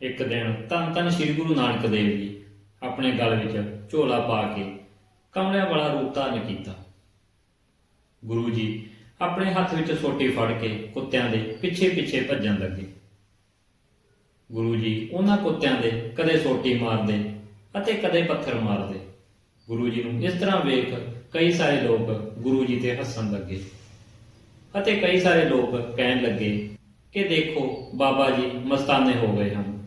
ਇੱਕ ਦਿਨ ਧੰਨ ਧੰਨ ਸ੍ਰੀ ਗੁਰੂ ਨਾਨਕ ਦੇਵ ਜੀ ਆਪਣੇ ਗਲ ਵਿੱਚ ਝੋਲਾ ਪਾ ਕੇ ਕਮਲਿਆਂ ਵਾਲਾ ਰੂਪ ਧਾਰਨ ਕੀਤਾ। ਗੁਰੂ ਜੀ ਆਪਣੇ ਹੱਥ ਵਿੱਚ ਸੋਟੀ ਫੜ ਕੇ ਕੁੱਤਿਆਂ ਦੇ ਪਿੱਛੇ ਪਿੱਛੇ ਭੱਜਣ ਲੱਗੇ। ਗੁਰੂ ਜੀ ਉਹਨਾਂ ਕੁੱਤਿਆਂ ਦੇ ਕਦੇ ਸੋਟੀ ਮਾਰਦੇ ਅਤੇ ਕਦੇ ਪੱਥਰ ਮਾਰਦੇ। ਗੁਰੂ ਜੀ ਨੂੰ ਇਸ ਤਰ੍ਹਾਂ ਵੇਖ ਕਈ ਸਾਰੇ ਲੋਕ ਗੁਰੂ ਜੀ ਤੇ ਹੱਸਣ ਲੱਗੇ ਅਤੇ ਕਈ ਸਾਰੇ ਲੋਕ ਕਹਿਣ ਲੱਗੇ ਕਿ ਦੇਖੋ ਬਾਬਾ ਜੀ ਮਸਤਾਨੇ ਹੋ ਗਏ ਹਨ।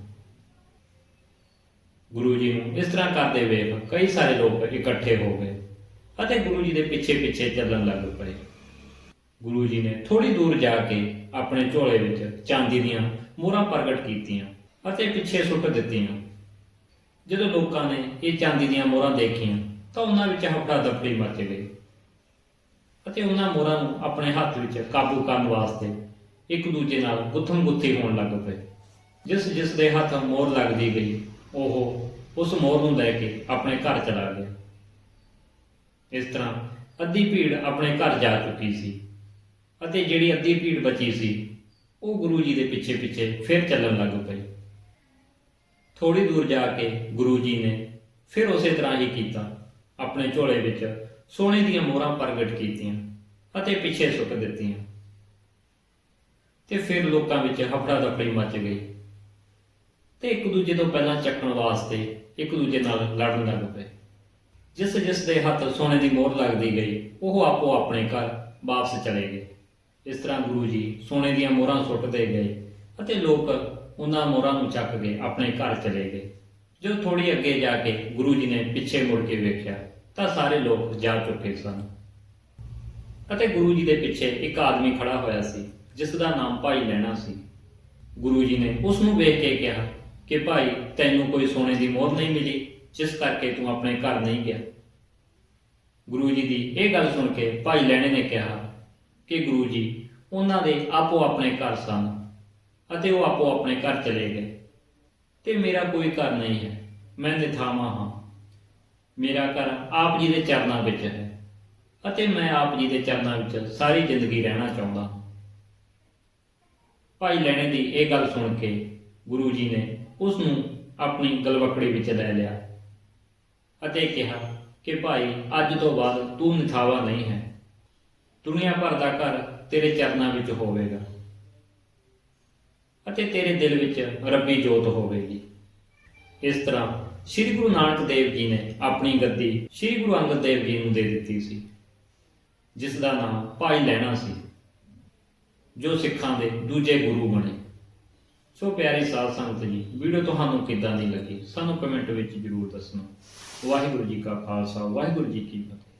ਗੁਰੂ ਜੀ ਨੂੰ ਇਸ ਤਰ੍ਹਾਂ ਕਰਦੇ ਵੇਖ ਕਈ ਸਾਰੇ ਲੋਕ ਇਕੱਠੇ ਹੋ ਗਏ ਅਤੇ ਗੁਰੂ ਜੀ ਦੇ ਪਿੱਛੇ ਪਿੱਛੇ ਚੱਲਣ ਲੱਗ ਪਏ। ਗੁਰੂ ਜੀ ਨੇ ਥੋੜੀ ਦੂਰ ਜਾ ਕੇ ਆਪਣੇ ਝੋਲੇ ਵਿੱਚ ਚਾਂਦੀ ਦੀਆਂ ਮੋਹਰਾਂ ਪ੍ਰਗਟ ਕੀਤੀਆਂ ਅਤੇ ਪਿੱਛੇ ਸੁੱਟ ਦਿੱਤੀਆਂ। ਜਦੋਂ ਲੋਕਾਂ ਨੇ ਇਹ ਚਾਂਦੀ ਦੀਆਂ ਮੋਹਰਾਂ ਦੇਖੀਆਂ ਤਾਂ ਉਹਨਾਂ ਵਿੱਚ ਹਫੜਾ ਦਫੜੀ ਮਚ ਗਈ ਅਤੇ ਉਹਨਾਂ ਮੋਹਰਾਂ ਨੂੰ ਆਪਣੇ ਹੱਥ ਵਿੱਚ ਕਾਬੂ ਕਰਨ ਵਾਸਤੇ ਇੱਕ ਦੂਜੇ ਨਾਲ ਗੁੱਥਮ ਗੁੱਥੀ ਹੋਣ ਲੱਗ ਪਏ। ਜਿਸ ਜਿਸ ਦੇ ਹੱਥ ਮੋਹਰ ਲੱਗਦੀ ਗਈ ਉਹ ਉਸ ਮੋਰ ਨੂੰ ਲੈ ਕੇ ਆਪਣੇ ਘਰ ਚਲਾ ਗਿਆ। ਇਸ ਤਰ੍ਹਾਂ ਅੱਧੀ ਭੀੜ ਆਪਣੇ ਘਰ ਜਾ ਚੁੱਕੀ ਸੀ ਅਤੇ ਜਿਹੜੀ ਅੱਧੀ ਭੀੜ ਬਚੀ ਸੀ, ਉਹ ਗੁਰੂ ਜੀ ਦੇ ਪਿੱਛੇ ਪਿੱਛੇ ਫਿਰ ਚੱਲਣ ਲੱਗ ਪਈ। ਥੋੜੀ ਦੂਰ ਜਾ ਕੇ ਗੁਰੂ ਜੀ ਨੇ ਫਿਰ ਉਸੇ ਤਰ੍ਹਾਂ ਹੀ ਕੀਤਾ, ਆਪਣੇ ਝੋਲੇ ਵਿੱਚ ਸੋਨੇ ਦੀਆਂ ਮੋਹਰਾਂ ਪ੍ਰਗਟ ਕੀਤੀਆਂ ਅਤੇ ਪਿੱਛੇ ਸੁੱਟ ਦਿੱਤੀਆਂ। ਤੇ ਫਿਰ ਲੋਕਾਂ ਵਿੱਚ ਹਫੜਾ ਦਫੜੀ ਮਚ ਗਈ। ਤੇ ਇੱਕ ਦੂਜੇ ਤੋਂ ਪਹਿਲਾਂ ਚੱਕਣ ਵਾਸਤੇ ਇੱਕ ਦੂਜੇ ਨਾਲ ਲੜਨ ਲੱਗ ਪਏ। ਜਿਸ ਜਿਸ ਦੇ ਹੱਥ ਸੋਨੇ ਦੀ ਮੋਹਰ ਲੱਗਦੀ ਗਈ, ਉਹ ਆਪੋ ਆਪਣੇ ਘਰ ਵਾਪਸ ਚਲੇ ਗਏ। ਇਸ ਤਰ੍ਹਾਂ ਗੁਰੂ ਜੀ ਸੋਨੇ ਦੀਆਂ ਮੋਹਰਾਂ ਸੁੱਟਦੇ ਗਏ ਅਤੇ ਲੋਕ ਉਹਨਾਂ ਮੋਹਰਾਂ ਨੂੰ ਚੱਕ ਕੇ ਆਪਣੇ ਘਰ ਚਲੇ ਗਏ। ਜਦੋਂ ਥੋੜੀ ਅੱਗੇ ਜਾ ਕੇ ਗੁਰੂ ਜੀ ਨੇ ਪਿੱਛੇ ਮੁੜ ਕੇ ਵੇਖਿਆ, ਤਾਂ ਸਾਰੇ ਲੋਕ ਜਾ ਚੁੱਕੇ ਸਨ। ਅਤੇ ਗੁਰੂ ਜੀ ਦੇ ਪਿੱਛੇ ਇੱਕ ਆਦਮੀ ਖੜਾ ਹੋਇਆ ਸੀ, ਜਿਸ ਦਾ ਨਾਮ ਭਾਈ ਲੈਣਾ ਸੀ। ਗੁਰੂ ਜੀ ਨੇ ਉਸ ਨੂੰ ਵੇਖ ਕੇ ਕਿਹਾ ਕਿ ਭਾਈ, ਤੈਨੂੰ ਕੋਈ ਸੋਨੇ ਦੀ ਮੋਹਰ ਨਹੀਂ ਮਿਲੀ, ਜਿਸ ਕਰਕੇ ਤੂੰ ਆਪਣੇ ਘਰ ਨਹੀਂ ਗਿਆ। ਗੁਰੂ ਜੀ ਦੀ ਇਹ ਗੱਲ ਸੁਣ ਕੇ ਭਾਈ ਲੈਣੇ ਨੇ ਕਿਹਾ ਕਿ ਗੁਰੂ ਜੀ, ਉਹਨਾਂ ਦੇ ਆਪੋ ਆਪਣੇ ਘਰ ਸਨ ਅਤੇ ਉਹ ਆਪੋ ਆਪਣੇ ਘਰ ਚਲੇ ਗਏ। ਤੇ ਮੇਰਾ ਕੋਈ ਘਰ ਨਹੀਂ ਹੈ, ਮੈਂ ਨਿਥਾਵਾਂ ਹਾਂ। ਮੇਰਾ ਘਰ ਆਪ ਜੀ ਦੇ ਚਰਨਾਂ ਵਿੱਚ ਹੈ ਅਤੇ ਮੈਂ ਆਪ ਜੀ ਦੇ ਚਰਨਾਂ ਵਿੱਚ ਸਾਰੀ ਜ਼ਿੰਦਗੀ ਰਹਿਣਾ ਚਾਹੁੰਦਾ ਹਾਂ। ਭਾਈ ਲੈਣੇ ਦੀ ਇਹ ਗੱਲ ਸੁਣ ਕੇ ਗੁਰੂ ਜੀ ਨੇ ਉਸ ਨੂੰ ਆਪਣੀ ਗਲਵਕੜੀ ਵਿੱਚ ਲੈ ਲਿਆ ਅਤੇ ਕਿਹਾ ਕਿ ਭਾਈ, ਅੱਜ ਤੋਂ ਬਾਅਦ ਤੂੰ ਨਿਥਾਵਾ ਨਹੀਂ ਹੈ। ਦੁਨੀਆ ਭਰ ਦਾ ਘਰ ਤੇਰੇ ਚਰਨਾਂ ਵਿੱਚ ਹੋਵੇਗਾ ਅਤੇ ਤੇਰੇ ਦਿਲ ਵਿੱਚ ਰੱਬੀ ਜੋਤ ਹੋਵੇਗੀ। ਇਸ ਤਰ੍ਹਾਂ ਸ੍ਰੀ ਗੁਰੂ ਨਾਨਕ ਦੇਵ ਜੀ ਨੇ ਆਪਣੀ ਗੱਦੀ ਸ੍ਰੀ ਗੁਰੂ ਅੰਗਦ ਦੇਵ ਜੀ ਨੂੰ ਦੇ ਦਿੱਤੀ ਸੀ ਜਿਸ ਦਾ ਨਾਮ ਭਾਈ ਲੈਣਾ ਸੀ, ਜੋ ਸਿੱਖਾਂ ਦੇ ਦੂਜੇ ਗੁਰੂ ਬਣੇ। ਸੋ ਪਿਆਰੀ ਸਾਧ ਸੰਗਤ ਜੀ, ਵੀਡੀਓ ਤੁਹਾਨੂੰ ਕਿੱਦਾਂ ਦੀ ਲੱਗੀ? ਸਾਨੂੰ ਕਮੈਂਟ ਵਿੱਚ ਜਰੂਰ ਦੱਸਣਾ। ਵਾਹਿਗੁਰੂ ਜੀ ਕਾ ਖਾਲਸਾ, ਵਾਹਿਗੁਰੂ ਜੀ ਕੀ ਫਤਿਹ।